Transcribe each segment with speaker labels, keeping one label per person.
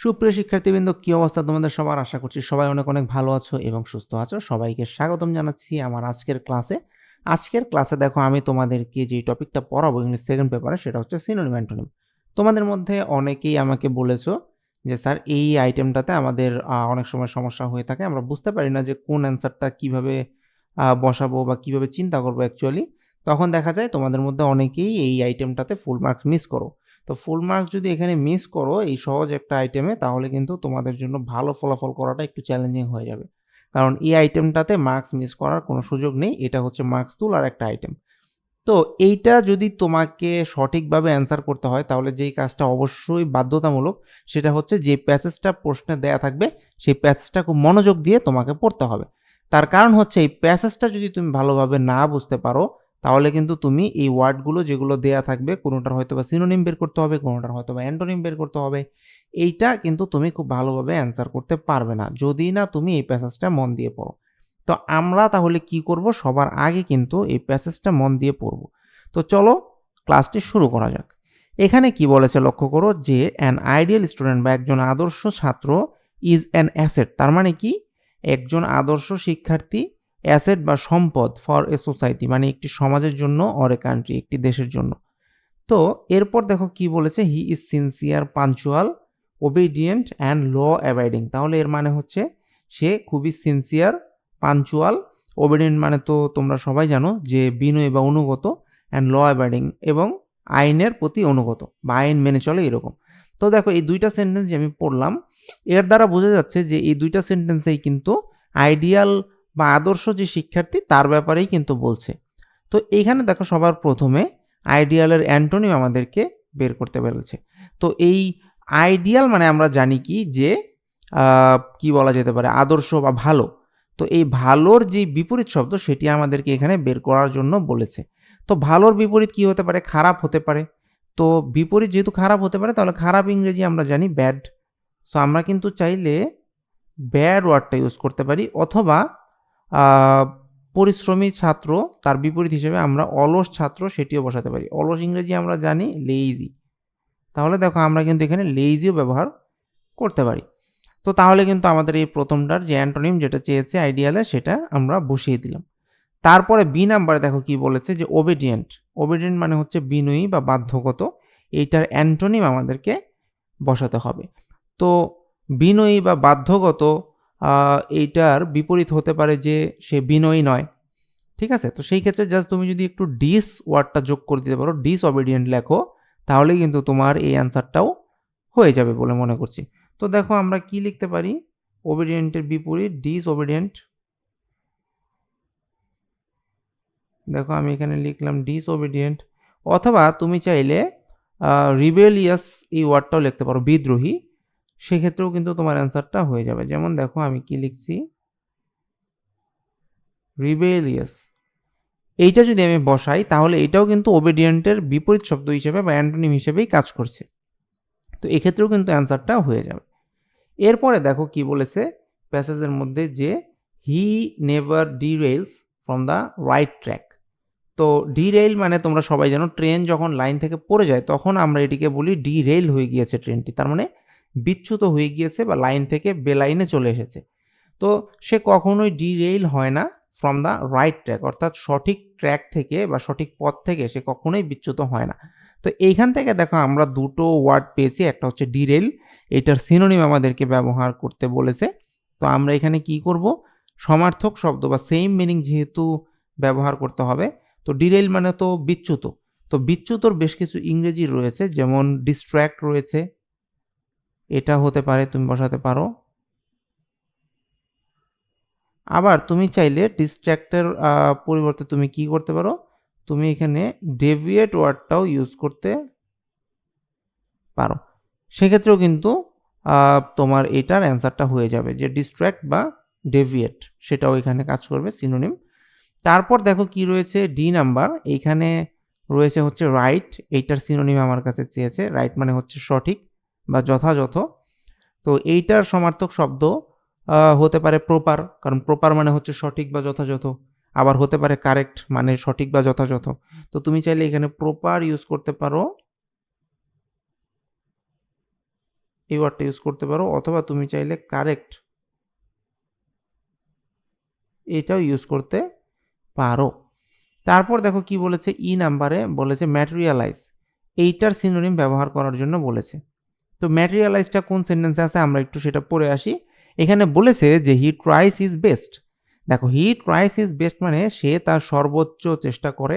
Speaker 1: সুপ্রিয় শিক্ষার্থীবৃন্দ, কী অবস্থা তোমাদের সবার? আশা করছি সবাই অনেক অনেক ভালো আছো এবং সুস্থ আছো। সবাইকে স্বাগতম জানাচ্ছি আমার আজকের ক্লাসে। আজকের ক্লাসে দেখো আমি তোমাদেরকে যে টপিকটা পড়াবো ইংলিশ সেকেন্ড পেপারে সেটা হচ্ছে সিনোনিম অ্যান্টোনিম তোমাদের মধ্যে অনেকেই আমাকে বলেছ যে, স্যার, এই আইটেমটাতে আমাদের অনেক সময় সমস্যা হয়ে থাকে। আমরা বুঝতে পারি না যে কোন অ্যান্সারটা কীভাবে বসাবো বা কীভাবে চিন্তা করব অ্যাকচুয়ালি তখন দেখা যায় তোমাদের মধ্যে অনেকেই এই আইটেমটাতে ফুল মার্কস মিস করো। তো ফুল মার্কস যদি এখানে মিস করো এই সহজ একটা আইটেমে তাহলে কিন্তু তোমাদের জন্য ভালো ফলাফল করাটা একটু চ্যালেঞ্জিং হয়ে যাবে। কারণ এই আইটেমটাতে মার্কস মিস করার কোনো সুযোগ নেই, এটা হচ্ছে মার্কস তোলার একটা আইটেম তো এইটা যদি তোমাকে সঠিকভাবে অ্যান্সার করতে হয়, তাহলে যেই কাজটা অবশ্যই বাধ্যতামূলক, সেটা হচ্ছে যে প্যাসেজটা প্রশ্নে দেয়া থাকবে, সেই প্যাসেজটা খুব মনোযোগ দিয়ে তোমাকে পড়তে হবে। তার কারণ হচ্ছে এই প্যাসেজটা যদি তুমি ভালোভাবে না বুঝতে পারো তাহলে কিন্তু তুমি এই ওয়ার্ডগুলো যেগুলো দেয়া থাকবে, কোনোটার হয়তো বা সিনোনিম বের করতে হবে, কোনোটার হয়তো বা অ্যান্টোনিম বের করতে হবে। এইটা কিন্তু তুমি খুব ভালোভাবে অ্যান্সার করতে পারবে না, যদি না তুমি এই প্যাসেজটা মন দিয়ে পড়ো। তো আমরা তাহলে কি করব? সবার আগে কিন্তু এই প্যাসেজটা মন দিয়ে পড়ব। তো চলো ক্লাসটি শুরু করা যাক। এখানে কি বলেছে লক্ষ্য করো যে অ্যান আইডিয়াল স্টুডেন্ট বা একজন আদর্শ ছাত্র ইজ অ্যান অ্যাসেট তার মানে কি? একজন আদর্শ শিক্ষার্থী অ্যাসেট বা সম্পদ ফর এ সোসাইটি মানে একটি সমাজের জন্য অর এ কান্ট্রি একটি দেশের জন্য। তো এরপর দেখো কি বলেছে? He is sincere punctual obedient and law abiding তাহলে এর মানে হচ্ছে সে খুবই সিনসিয়ার পাঞ্চুয়াল ওবিডিয়েন্ট মানে তো তোমরা সবাই জানো যে বিনয় বা অনুগত অ্যান্ড ল অ্যাবাইডিং এবং আইনের প্রতি অনুগত বা আইন মেনে চলে এরকম। তো দেখো এই দুইটা সেন্টেন্স যে আমি পড়লাম, এর দ্বারা বোঝা যাচ্ছে যে এই দুইটা সেন্টেন্সেই কিন্তু আইডিয়াল বা আদর্শ যে শিক্ষার্থী, তার ব্যাপারেই কিন্তু বলছে। তো এইখানে দেখো সবার প্রথমে আইডিয়ালের অ্যান্টোনিম আমাদেরকে বের করতে পেরেছে তো এই আইডিয়াল মানে আমরা জানি কি যে কি বলা যেতে পারে, আদর্শ বা ভালো। তো এই ভালোর যে বিপরীত শব্দ, সেটি আমাদেরকে এখানে বের করার জন্য বলেছে। তো ভালোর বিপরীত কি হতে পারে? খারাপ হতে পারে। তো বিপরীত যেহেতু খারাপ হতে পারে, তাহলে খারাপ ইংরেজি আমরা জানি ব্যাড সো আমরা কিন্তু চাইলে ব্যাড ওয়ার্ডটা ইউজ করতে পারি, অথবা পরিশ্রমী ছাত্র, তার বিপরীত হিসেবে আমরা অলস ছাত্র সেটিও বসাতে পারি। অলস ইংরেজি আমরা জানি লেইজি তাহলে দেখো আমরা কিন্তু এখানে লেইজিও ব্যবহার করতে পারি। তো তাহলে কিন্তু আমাদের এই প্রথমটার যে অ্যান্টোনিম যেটা চেয়েছে আইডিয়ালে সেটা আমরা বসিয়ে দিলাম। তারপরে বি নাম্বারে দেখো কি বলেছে যে ওবেডিয়েন্ট ওবেডিয়েন্ট মানে হচ্ছে বিনয়ী বা বাধ্যগত। এইটার অ্যান্টোনিম আমাদেরকে বসাতে হবে। তো বিনয়ী বা বাধ্যগত এইটার বিপরীত হতে পারে যে সে বিনয়ী নয়। ঠিক আছে? তো সেই ক্ষেত্রে জাস্ট তুমি যদি একটু ডিস ওয়ার্ডটা যোগ করে দিতে পারো ডিস অবিডিয়েন্ট লেখো, তাহলেই কিন্তু তোমার এই অ্যান্সারটাও হয়ে যাবে বলে মনে করছি। তো দেখো আমরা কি লিখতে পারি? ওবিডিয়েন্টের বিপরীত ডিস ওবিডিয়েন্ট দেখো আমি এখানে লিখলাম ডিস ওবিডিয়েন্ট অথবা তুমি চাইলে রিবেলিয়াস এই ওয়ার্ডটাও লিখতে পারো, বিদ্রোহী। সেক্ষেত্রেও কিন্তু তোমার অ্যান্সারটা হয়ে যাবে। যেমন দেখো আমি কি লিখছি? রিবেলিয়াস। এইটা যদি আমি বসাই, তাহলে এটাও কিন্তু ওবিডিয়েন্টের বিপরীত শব্দ হিসেবে বা অ্যান্টোনিম হিসেবেই কাজ করছে। তো এক্ষেত্রেও কিন্তু অ্যান্সারটা হয়ে যাবে। এরপরে দেখো কি বলেছে প্যাসেজের মধ্যে যে he never derails from the right track তো ডিরেল মানে তোমরা সবাই জানো, ট্রেন যখন লাইন থেকে পড়ে যায়, তখন আমরা এটিকে বলি ডিরেল হয়ে গিয়েছে ট্রেনটি। তার মানে বিচ্যুত হয়ে গিয়েছে বা লাইন থেকে বেলাইনে চলে এসেছে। তো সে কখনোই ডিরেইল হয় না ফ্রম দ্য রাইট ট্র্যাক অর্থাৎ সঠিক ট্র্যাক থেকে বা সঠিক পথ থেকে সে কখনোই বিচ্যুত হয় না। তো এইখান থেকে দেখো আমরা দুটো ওয়ার্ড পেয়েছি, একটা হচ্ছে ডিরেল এটার সিনোনিম আমাদেরকে ব্যবহার করতে বলেছে। তো আমরা এখানে কি করব? সমার্থক শব্দ বা সেম মিনিং যেহেতু ব্যবহার করতে হবে, তো ডিরেল মানে তো বিচ্যুত। তো বিচ্যুতর বেশ কিছু ইংরেজি রয়েছে, যেমন ডিস্ট্র্যাক্ট রয়েছে এটা হতে পারে, তুমি বসাতে পারো। আবার তুমি চাইলে ডিস্ট্র্যাক্টের পরিবর্তে তুমি কি করতে পারো? তুমি এখানে ডেভিয়েট ওয়ার্ডটাও ইউজ করতে পারো। সেক্ষেত্রেও কিন্তু তোমার এটার অ্যান্সারটা হয়ে যাবে যে ডিস্ট্র্যাক্ট বা ডেভিয়েট সেটাও এখানে কাজ করবে সিনোনিম তারপর দেখো কি রয়েছে ডি নাম্বার এইখানে রয়েছে হচ্ছে রাইট এইটার সিনোনিম আমার কাছে চেয়েছে রাইট মানে হচ্ছে সঠিক। বা যথাযথ। তো এইটার সমার্থক শব্দ হতে পারে প্রপার কারণ প্রপার মানে হচ্ছে সঠিক বা যথাযথ। আবার হতে পারে কারেক্ট মানে সঠিক বা যথাযথ। তো তুমি চাইলে এখানে প্রপার ইউজ করতে পারো। এই ওয়ার্ডটা ইউজ করতে পারো, অথবা তুমি চাইলে কারেক্ট এটাও ইউজ করতে পারো। তারপর দেখো কি বলেছে ই নাম্বারে বলেছে ম্যাটেরিয়ালাইজ এইটার সিনোনিম ব্যবহার করার জন্য বলেছে। তো ম্যাটেরিয়ালাইজটা কোন সেন্টেন্সে আছে আমরা একটু সেটা পড়ে আসি। এখানে বলেছে যে হি ট্রাইস ইজ বেস্ট দেখো হি ট্রাইস ইজ বেস্ট মানে সে তার সর্বোচ্চ চেষ্টা করে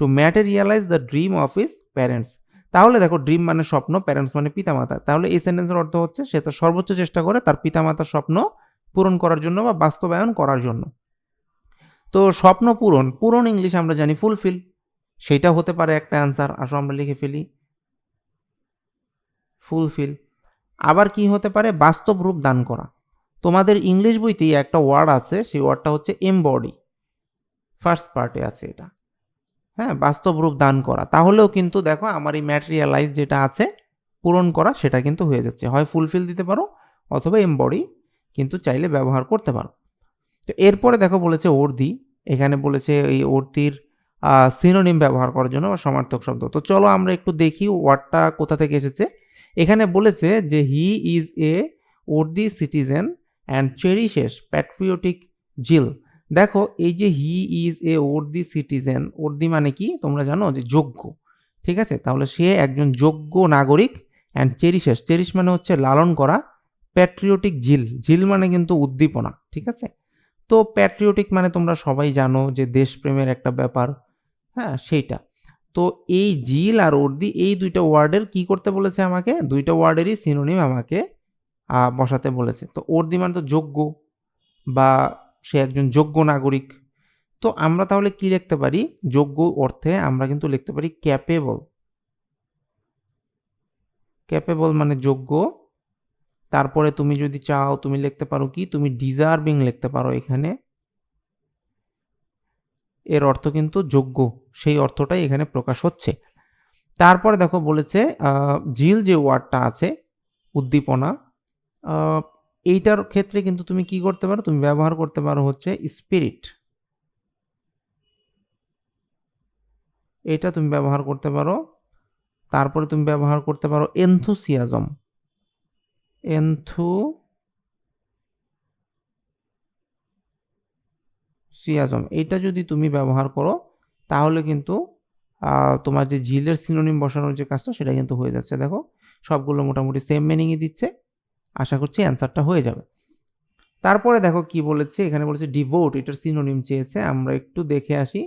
Speaker 1: to materialise the dream of his parents তাহলে দেখো ড্রিম মানে স্বপ্ন প্যারেন্টস মানে পিতামাতা। তাহলে এই সেন্টেন্সের অর্থ হচ্ছে সে তার সর্বোচ্চ চেষ্টা করে তার পিতামাতার স্বপ্ন পূরণ করার জন্য বা বাস্তবায়ন করার জন্য। তো স্বপ্ন পূরণ পূরণ ইংলিশ আমরা জানি ফুলফিল সেটা হতে পারে একটা অ্যান্সার আসো আমরা লিখে ফেলি। ফুলফিল। আবার কি হতে পারে? বাস্তব রূপ দান করা। তোমাদের ইংলিশ বইতেই একটা ওয়ার্ড আছে, সেই ওয়ার্ডটা হচ্ছে এমবডি ফার্স্ট পার্টে আছে এটা। হ্যাঁ বাস্তব রূপ দান করা। তাহলেও কিন্তু দেখো, আমার এই ম্যাটেরিয়ালাইজ যেটা আছে, পূরণ করা, সেটা কিন্তু হয়ে যাচ্ছে। হয় ফুলফিল দিতে পারো, অথবা এমবডি কিন্তু চাইলে ব্যবহার করতে পারো। তো এরপরে দেখো বলেছে অর্দি এখানে বলেছে এই অর্দির সিনোনিম ব্যবহার করার জন্য বা সমার্থক শব্দ। তো চলো আমরা একটু দেখি ওয়ার্ডটা কোথা থেকে এসেছে। এখানে বলেছে যে he is a worthy citizen and cherishes patriotic zeal. দেখো, এই যে he is a worthy citizen, worthy মানে কি? তোমরা জানো যে যোগ্য। ঠিক আছে? তাহলে সে একজন যোগ্য নাগরিক অ্যান্ড চেরিশেস। চেরিশ মানে হচ্ছে লালন করা প্যাট্রিওটিক ঝিল ঝিল মানে কিন্তু উদ্দীপনা। ঠিক আছে? তো প্যাট্রিওটিক মানে তোমরা সবাই জানো যে দেশপ্রেমের একটা ব্যাপার। হ্যাঁ সেইটা। তো এই জিল আর উর্দি এই দুইটা ওয়ার্ডের কি করতে বলেছে আমাকে? দুইটা ওয়ার্ডেরই সিনোনিম আমাকে বসাতে বলেছে। তো উর্দি মানে তো যোগ্য বা সে একজন যোগ্য নাগরিক। তো আমরা তাহলে কি লিখতে পারি? যোগ্য অর্থে আমরা কিন্তু লিখতে পারি ক্যাপেবল ক্যাপেবল মানে যোগ্য। তারপরে তুমি যদি চাও, তুমি লিখতে পারো কি? তুমি ডিজার্ভিং লিখতে পারো এখানে। এর অর্থ কিন্তু যোগ্য, সেই অর্থটাই এখানে প্রকাশ হচ্ছে। তারপরে দেখো বলেছে জিল যে ওয়ার্ডটা আছে, উদ্দীপনা এইটার ক্ষেত্রে কিন্তু তুমি কি করতে পারো, তুমি ব্যবহার করতে পারো হচ্ছে স্পিরিট এটা তুমি ব্যবহার করতে পারো, তারপরে তুমি ব্যবহার করতে পারো এনথুসিয়াজম এনথু সিয়াজম। এইটা যদি তুমি ব্যবহার করো, তাহলে কিন্তু তোমার যে ঝিলের সিনোনিম বসানোর যে কাজটা, সেটা কিন্তু হয়ে যাচ্ছে। দেখো, সবগুলো মোটামুটি সেম মিনিংই দিচ্ছে। আশা করছি অ্যান্সারটা হয়ে যাবে। তারপরে দেখো কি বলেছে? এখানে বলেছে ডিভোট এটার সিনোনিম চেয়েছে। আমরা একটু দেখে আসি,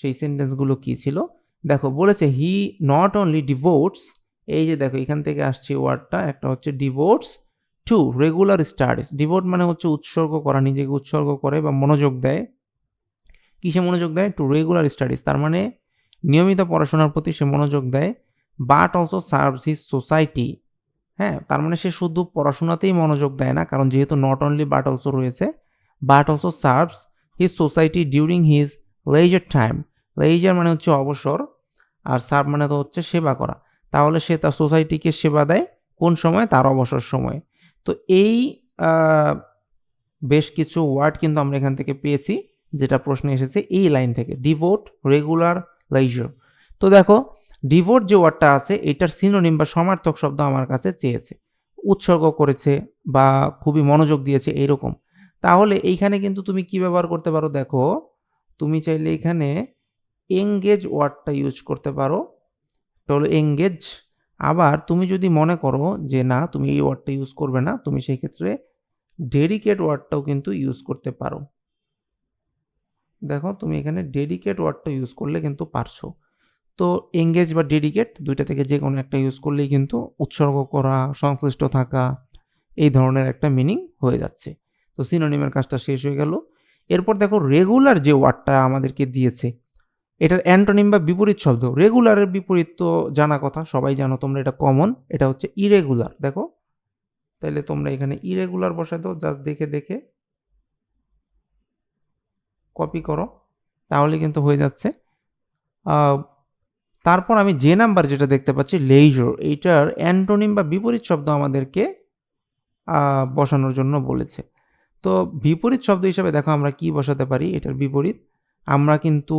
Speaker 1: সেই সেন্টেন্সগুলো কি ছিল? দেখো, বলেছে হি নট অনলি ডিভোটস এই যে দেখো, এখান থেকে আসছে ওয়ার্ডটা একটা হচ্ছে devotes to regular studies devote মানে হচ্ছে উৎসর্গ করা, নিজেকে উৎসর্গ করে বা মনোযোগ দেয়। কিসে মনোযোগ দেয়? টু রেগুলার স্টাডিজ তার মানে নিয়মিত পড়াশোনার প্রতি সে মনোযোগ দেয় but also serves his society হ্যাঁ তার মানে সে শুধু পড়াশোনাতেই মনোযোগ দেয় না, কারণ যেহেতু নট অনলি বাট অলসো রয়েছে but also serves his society during his leisure time leisure মানে হচ্ছে অবসর, আর সার্ভ মানে তো হচ্ছে সেবা করা। তাহলে সে তার সোসাইটিকে সেবা দেয় কোন সময়? তার অবসর সময়ে। তো এই বেশ কিছু ওয়ার্ড কিন্তু আমরা এখান থেকে পেয়েছি, যেটা প্রশ্নে এসেছে এই লাইন থেকে। ডিভোট রেগুলার লাইজার তো দেখো ডিভোট যে ওয়ার্ডটা আছে, এটার সিনোনিম বা সমার্থক শব্দ আমার কাছে চেয়েছে। উৎসর্গ করেছে বা খুবই মনোযোগ দিয়েছে এরকম। তাহলে এইখানে কিন্তু তুমি কি ব্যবহার করতে পারো? দেখো, তুমি চাইলে এখানে এঙ্গেজ ওয়ার্ডটা ইউজ করতে পারো। এটা হলো এঙ্গেজ আবার তুমি যদি মনে করো যে না, তুমি এই ওয়ার্ডটা ইউজ করবে না, তুমি সেই ক্ষেত্রে ডেডিকেট ওয়ার্ডটাও কিন্তু ইউজ করতে পারো। দেখো, তুমি এখানে ডেডিকেট ওয়ার্ডটা ইউজ করলে কিন্তু পারছ। তো এঙ্গেজ বা ডেডিকেট দুইটা থেকে যে কোনো একটা ইউজ করলেই কিন্তু উৎসর্গ করা, সংশ্লিষ্ট থাকা, এই ধরনের একটা মিনিং হয়ে যাচ্ছে। তো সিনোনিমের কাজটা শেষ হয়ে গেল। এরপর দেখো রেগুলার যে ওয়ার্ডটা আমাদেরকে দিয়েছে এটার অ্যান্টোনিম বা বিপরীত শব্দ। রেগুলারের বিপরীত তো জানা কথা, সবাই জানো তোমরা এটা কমন। এটা হচ্ছে ইরেগুলার দেখো? তাহলে তোমরা এখানে ইরেগুলার বসাই দাও জাস্ট দেখে দেখে। কপি করো, তাহলে কিন্তু হয়ে যাচ্ছে। তারপর আমি যে নাম্বার যেটা দেখতে পাচ্ছি লেইজর এইটার অ্যান্টোনিম বা বিপরীত শব্দ আমাদেরকে বসানোর জন্য বলেছে। তো বিপরীত শব্দ হিসাবে দেখো আমরা কি বসাতে পারি, এটার বিপরীত। আমরা কিন্তু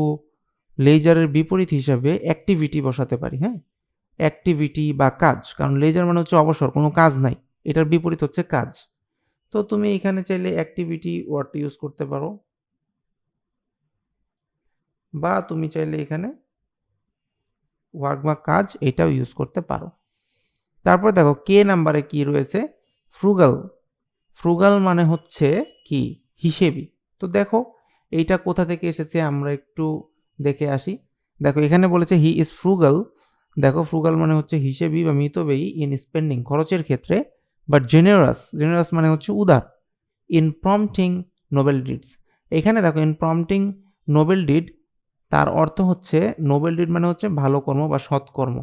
Speaker 1: লেজারের বিপরীত হিসাবে অ্যাক্টিভিটি বসাতে পারি হ্যাঁ? অ্যাক্টিভিটি বা কাজ, কারণ লেজার মানে হচ্ছে অবসর, কোনো কাজ নাই, এটার বিপরীত হচ্ছে কাজ। তো তুমি এখানে চাইলে অ্যাক্টিভিটি ওয়ার্ডটা ইউজ করতে পারো। বা তুমি চাইলে এখানে ওয়ার্ক বা কাজ এটাও ইউজ করতে পারো। তারপর দেখো কে নাম্বারে কি রয়েছে? ফ্রুগাল ফ্রুগাল মানে হচ্ছে কি? হিসেবি। তো দেখো, এইটা কোথা থেকে এসেছে? আমরা একটু দেখে আসি। দেখো, এখানে বলেছে হি ইজ ফ্রুগাল দেখো ফ্রুগাল মানে হচ্ছে হিসেবি বা মিতব্যয়ী ইন স্পেন্ডিং খরচের ক্ষেত্রে বাট জেনারাস জেনারাস মানে হচ্ছে উদার ইন প্রম্পটিং নোবেল ডিডস এখানে দেখো ইন প্রম্পটিং নোবেল ডিড তার অর্থ হচ্ছে নোবেল ডিড মানে হচ্ছে ভালো কর্ম বা সৎকর্ম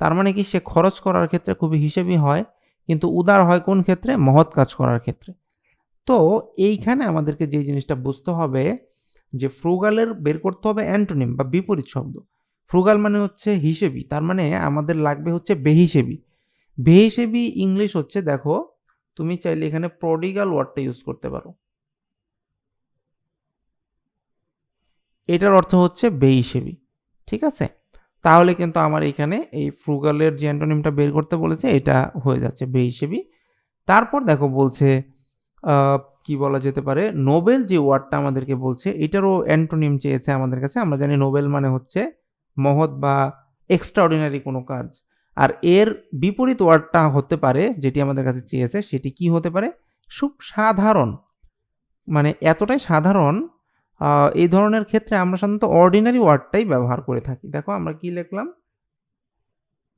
Speaker 1: তার মানে কি, সে খরচ করার ক্ষেত্রে খুবই হিসেবি হয়, কিন্তু উদার হয় কোন ক্ষেত্রে? মহৎ কাজ করার ক্ষেত্রে। তো এইখানে আমাদেরকে যে জিনিসটা বুঝতে হবে যে ফ্রুগালের বের করতে হবে অ্যান্টোনিম বা বিপরীত শব্দ। ফ্রুগাল মানে হচ্ছে হিসেবি, তার মানে আমাদের লাগবে হচ্ছে বেহিসেবি। বেহিসেবি ইংলিশ হচ্ছে, দেখো, তুমি চাইলে এখানে প্রডিগাল ওয়ার্ডটা ইউজ করতে পারো। এটার অর্থ হচ্ছে বেহিসেবি, ঠিক আছে? তাহলে কিন্তু আমার এখানে এই ফ্রুগালের যে অ্যান্টোনিমটা বের করতে বলেছে, এটা হয়ে যাচ্ছে বেহিসেবি। তারপর দেখো বলছে কি বলা যেতে পারে? নোবেল যে ওয়ার্ডটা আমাদেরকে বলছে, এটারও অ্যান্টোনিম চেয়েছে আমাদের কাছে। আমরা জানি নোবেল মানে হচ্ছে মহৎ বা এক্সট্রাঅর্ডিনারি কোনো কাজ। আর এর বিপরীত ওয়ার্ডটা হতে পারে, যেটি আমাদের কাছে চেয়েছে, সেটি কি হতে পারে? খুব সাধারণ মানে এতটাই সাধারণ এই ধরনের ক্ষেত্রে আমরা সাধারণত অর্ডিনারি ওয়ার্ডটাই ব্যবহার করে থাকি। দেখো আমরা কি লিখলাম?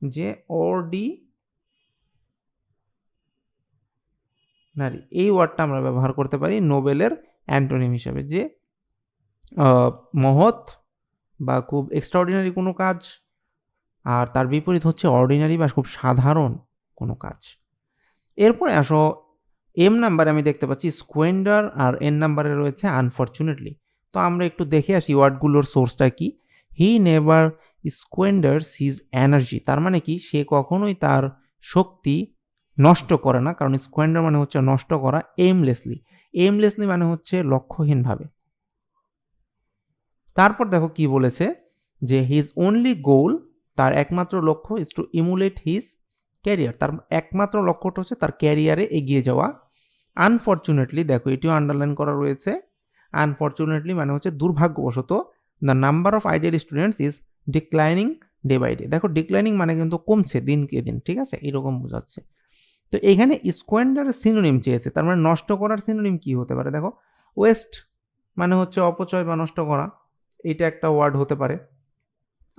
Speaker 1: যে অর্ডি নারী। এই ওয়ার্ডটা আমরা ব্যবহার করতে পারি নোবেলের অ্যান্টোনিম হিসাবে যে মহৎ বা খুব এক্সট্রাঅর্ডিনারি কোনো কাজ আর তার বিপরীত হচ্ছে অর্ডিনারি বা খুব সাধারণ কোনো কাজ। এরপরে আসো এম নাম্বারে আমি দেখতে পাচ্ছি স্কোয়েন্ডার আর এন নাম্বারে রয়েছে আনফর্চুনেটলি তো আমরা একটু দেখে আসি ওয়ার্ডগুলোর সোর্সটা কি। He never squanders his energy তার মানে কি? সে কখনোই তার শক্তি নষ্ট করে না, কারণ স্কোয়েন্ডার মানে হচ্ছে নষ্ট করা এইমলেসলি এইমলেসলি মানে হচ্ছে লক্ষ্যহীনভাবে। তারপর দেখো কি বলেছে যে হিজ অনলি গোল তার একমাত্র লক্ষ্য is to emulate his career তার একমাত্র লক্ষ্যটা হচ্ছে তার ক্যারিয়ারে এগিয়ে যাওয়া। আনফর্চুনেটলি দেখো এটিও আন্ডারলাইন করা রয়েছে। আনফর্চুনেটলি মানে হচ্ছে দুর্ভাগ্যবশত the number of ideal students is declining day by day দেখো ডিক্লাইনিং মানে কিন্তু কমছে দিনকে দিন, ঠিক আছে? এরকম বোঝাচ্ছে। তো এখানে স্কোয়েন্ডারের সিনোনিম চেয়েছে, তার মানে নষ্ট করার সিনোনিম কি হতে পারে? দেখো, ওয়েস্ট মানে হচ্ছে অপচয় বা নষ্ট করা, এটা একটা ওয়ার্ড হতে পারে।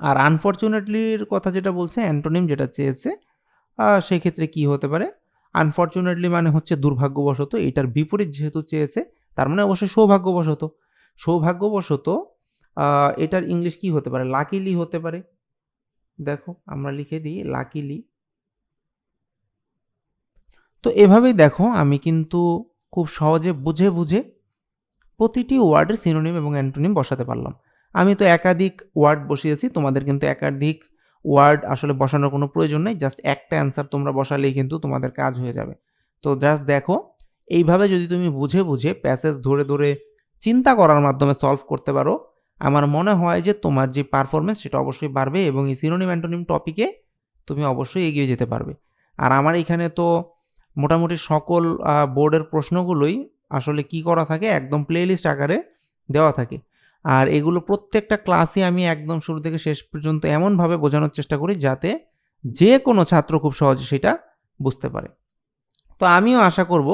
Speaker 1: আর আনফর্চুনেটলির কথা যেটা বলছে, অ্যান্টোনিম যেটা চেয়েছে সেক্ষেত্রে কি হতে পারে? আনফর্চুনেটলি মানে হচ্ছে দুর্ভাগ্যবশত, এটার বিপরীত যেহেতু চেয়েছে, তার মানে অবশ্যই সৌভাগ্যবশত। সৌভাগ্যবশত এটার ইংলিশ কি হতে পারে? লাকিলি হতে পারে। দেখো, আমরা লিখে দিই, লাকিলি। তো এভাবেই দেখো, আমি কিন্তু খুব সহজে বুঝে বুঝে প্রতিটি ওয়ার্ডের সিনোনিম এবং অ্যান্টোনিম বসাতে পারলাম। আমি তো একাধিক ওয়ার্ড বসিয়েছি, তোমাদের কিন্তু একাধিক ওয়ার্ড আসলে বসানোর কোনো প্রয়োজন নেই জাস্ট একটা অ্যান্সার তোমরা বসালেই কিন্তু তোমাদের কাজ হয়ে যাবে। তো জাস্ট দেখো, এইভাবে যদি তুমি বুঝে বুঝে প্যাসেজ ধরে ধরে চিন্তা করার মাধ্যমে সলভ করতে পারো, আমার মনে হয় যে তোমার যে পারফরমেন্স সেটা অবশ্যই বাড়বে এবং এই সিনোনিম অ্যান্টোনিম টপিকে তুমি অবশ্যই এগিয়ে যেতে পারবে। আর আমার এখানে তো মোটামুটি সকল বোর্ডের প্রশ্নগুলোই আসলে কি করা থাকে একদম প্লেলিস্ট আকারে দেওয়া থাকে। আর এগুলো প্রত্যেকটা ক্লাসে আমি একদম শুরু থেকে শেষ পর্যন্ত এমনভাবে বোঝানোর চেষ্টা করি যাতে যে কোনো ছাত্র খুব সহজে সেটা বুঝতে পারে। তো আমিও আশা করব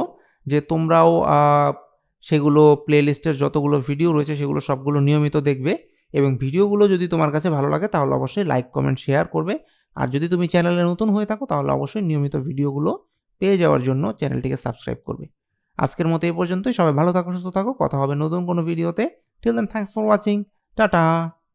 Speaker 1: যে তোমরাও সেগুলো প্লেলিস্টের যতগুলো ভিডিও রয়েছে সেগুলো সবগুলো নিয়মিত দেখবে এবং ভিডিওগুলো যদি তোমার কাছে ভালো লাগে তাহলে অবশ্যই লাইক কমেন্ট শেয়ার করবে। আর যদি তুমি চ্যানেলে নতুন হয়ে থাকো তাহলে অবশ্যই নিয়মিত ভিডিওগুলো পেয়ে যাওয়ার জন্য চ্যানেলটিকে সাবস্ক্রাইব করবে। আজকের মতো এই পর্যন্তই। সবাই ভালো থাকো, সুস্থ থাকো। কথা হবে নতুন কোনো ভিডিওতে। Till then thanks for watching tata.